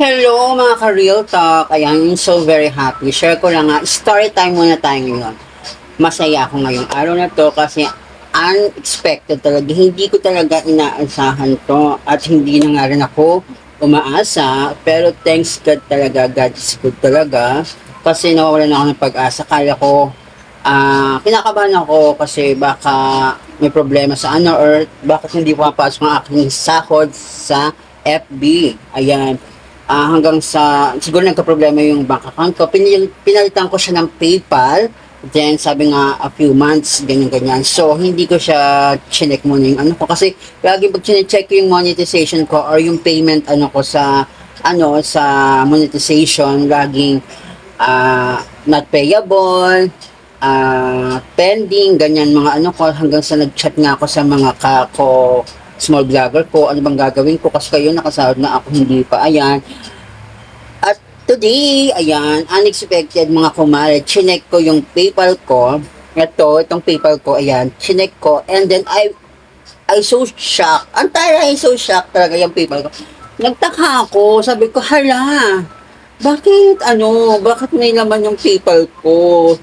Hello mga ka-real talk. Ayan, so very happy. Share ko lang nga, story time muna tayo ngayon. Masaya ako ngayong araw na to kasi unexpected talaga. Hindi ko talaga inaasahan to at hindi na nga rin ako umaasa. Pero thanks God talaga, God is good talaga. Kasi nawawalan ako ng pag-asa. Kaya ko, ah, kinakabahan ako kasi baka may problema sa ano or bakit hindi pumapasok ang aking sahod sa FB. Ayan. Ah, hanggang sa, siguro nagka-problema yung bank account ko. Pinil, pinalitan ko siya ng PayPal. Then, sabi nga, a few months, ganyan-ganyan. So, hindi ko siya chinek muna yung ano ko. Kasi, lagi pag chinecheck ko yung monetization ko or yung payment ano ko sa, ano, sa monetization, laging, ah, not payable, ah, pending, ganyan mga ano ko. Hanggang sa nag-chat nga ako sa mga kako, small vlogger ko, ano bang gagawin ko kasi kayo nakasahod na ako, hindi pa, ayan. At today, ayan, unexpected mga kumare, chinek ko yung PayPal ko, ito, itong PayPal ko, ayan, chinek ko, and then I, I so shocked, ang tara, I so shocked talaga yung PayPal ko. Nagtaka ako, sabi ko, hala, bakit, ano, bakit may laman yung PayPal ko?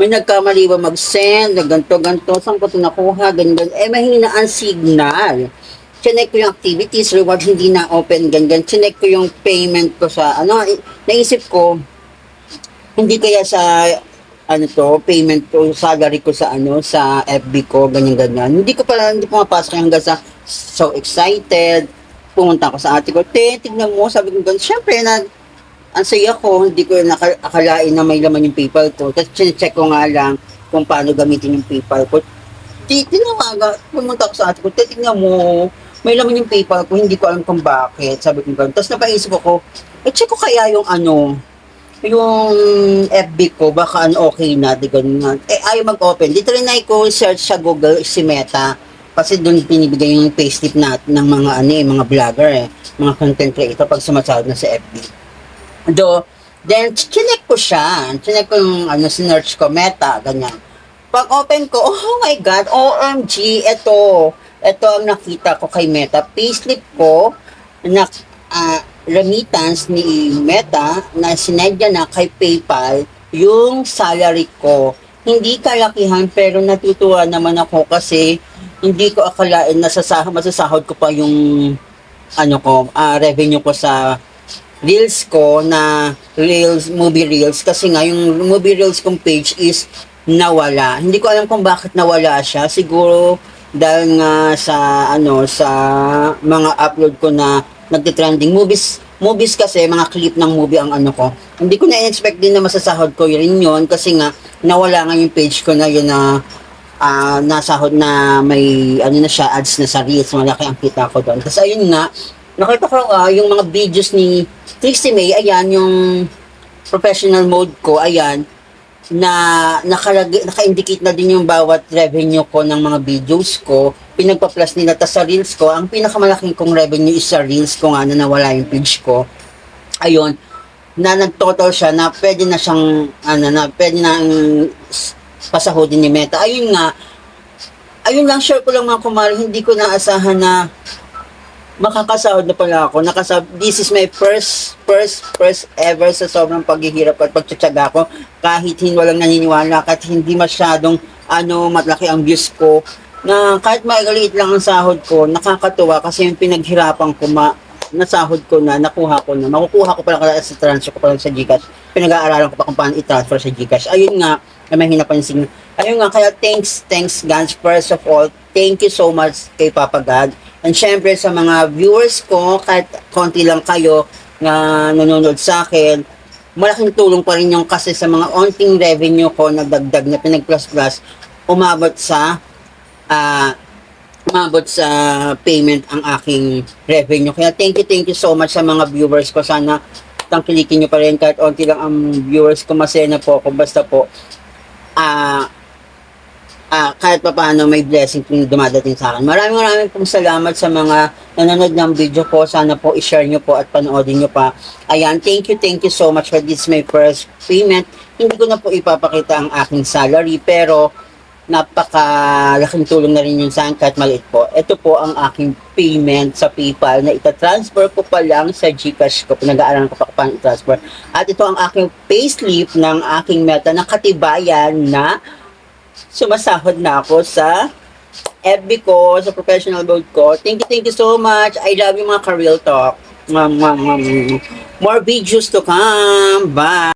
May nagkamali ba mag-send, na ganito, ganito, saan ko ito nakuha, ganyan. Eh, mahina ang signal. Chinek ko yung activities, reward, hindi na open, ganyan. Chinek ko yung payment ko sa, ano, eh, naisip ko, hindi kaya sa, ano to, payment ko, salary ko sa, ano, sa FB ko, ganyan, ganyan. Hindi ko pala, hindi pumapasok hanggang sa, so excited, pumunta ako sa ate ko, te, tignan mo, sabi ko, ganyan, syempre, na, ang saya ko, hindi ko naka- akalain na may laman yung PayPal ko. Tapos check ko nga lang kung paano gamitin yung PayPal ko. Di, tinawaga, pumunta ako sa ate ko, titignan mo, may laman yung PayPal ko, hindi ko alam kung bakit. Sabi ko gano'n. Tapos napaisip ako, eh check ko kaya yung ano, yung FB ko, baka ano okay na, di ganun nga. Eh, ayaw mag-open. Di trinay ko search sa Google si Meta. Kasi doon pinibigay yung payslip natin ng mga ano eh, mga vlogger eh, mga content creator pag sumasahod na sa FB. Do, then, chinek ko siya. Chinek ko yung, ano, sinearch ko, meta, ganyan. Pag open ko, oh my God, OMG, ito. Ito ang nakita ko kay Meta. Payslip ko, na, ah, remittance ni Meta, na sinedya na kay PayPal, yung salary ko. Hindi kalakihan, pero natutuwa naman ako kasi hindi ko akalain na sasahod, masasahod ko pa yung ano ko, ah, revenue ko sa reels ko na reels, movie reels kasi nga yung movie reels kong page is nawala. Hindi ko alam kung bakit nawala siya. Siguro dahil nga sa ano sa mga upload ko na nagte-trending movies movies kasi mga clip ng movie ang ano ko. Hindi ko na-expect din na masasahod ko rin yun kasi nga nawala nga yung page ko na yun na ah nasahod na may ano na siya ads na sa reels malaki ang kita ko doon. Tapos ayun nga nakita ko ah, yung mga videos ni Trixie May, ayan, yung professional mode ko, ayan, na nakalagay, naka-indicate na din yung bawat revenue ko ng mga videos ko. Pinagpa-plus nila. Tapos sa reels ko, ang pinakamalaking kong revenue is sa reels ko nga na nawala yung page ko. Ayun, na nag-total siya na pwede na siyang, ano na, pwede na pasahodin ni Meta. Ayun nga, ayun lang, share ko lang mga kumari, hindi ko naasahan na makakasahod na pala ako. Nakasahod, this is my first, first, first ever sa sobrang paghihirap at pagtsatsaga ko. Kahit hindi walang naniniwala, kahit hindi masyadong ano, malaki ang views ko, na kahit magaliit lang ang sahod ko, nakakatuwa kasi yung pinaghirapan ko, ma, nasahod ko na, nakuha ko na, makukuha ko pala kaya sa transfer ko pala sa Gcash. Pinag-aaralan ko pa kung paano i-transfer sa Gcash. Ayun nga, ay yung signal. Ayun nga, kaya thanks, thanks guys, first of all, thank you so much kay Papa God. And syempre sa mga viewers ko, kahit konti lang kayo na nanonood sa akin, malaking tulong pa rin yung kasi sa mga onting revenue ko na dagdag na pinag-plus-plus, umabot sa ah umabot sa payment ang aking revenue. Kaya thank you, thank you so much sa mga viewers ko. Sana tangkilikin nyo pa rin kahit onti lang ang viewers ko. Masaya na po ako. Basta po, ah ah, kahit pa paano may blessing kung dumadating sa akin. Maraming maraming pong salamat sa mga nanonood ng video ko. Sana po i-share nyo po at panoodin nyo pa. Ayan, thank you, thank you so much for this my first payment. Hindi ko na po ipapakita ang aking salary pero napakalaking tulong na rin yun sa akin kahit maliit po. Ito po ang aking payment sa PayPal na itatransfer ko pa lang sa Gcash ko. Pinag-aaralan ko pa ko paano i-transfer. At ito ang aking payslip ng aking meta na katibayan na sumasahod na ako sa FB ko, sa professional mode ko. Thank you, thank you so much. I love you mga ka-real talk. More videos to come. Bye!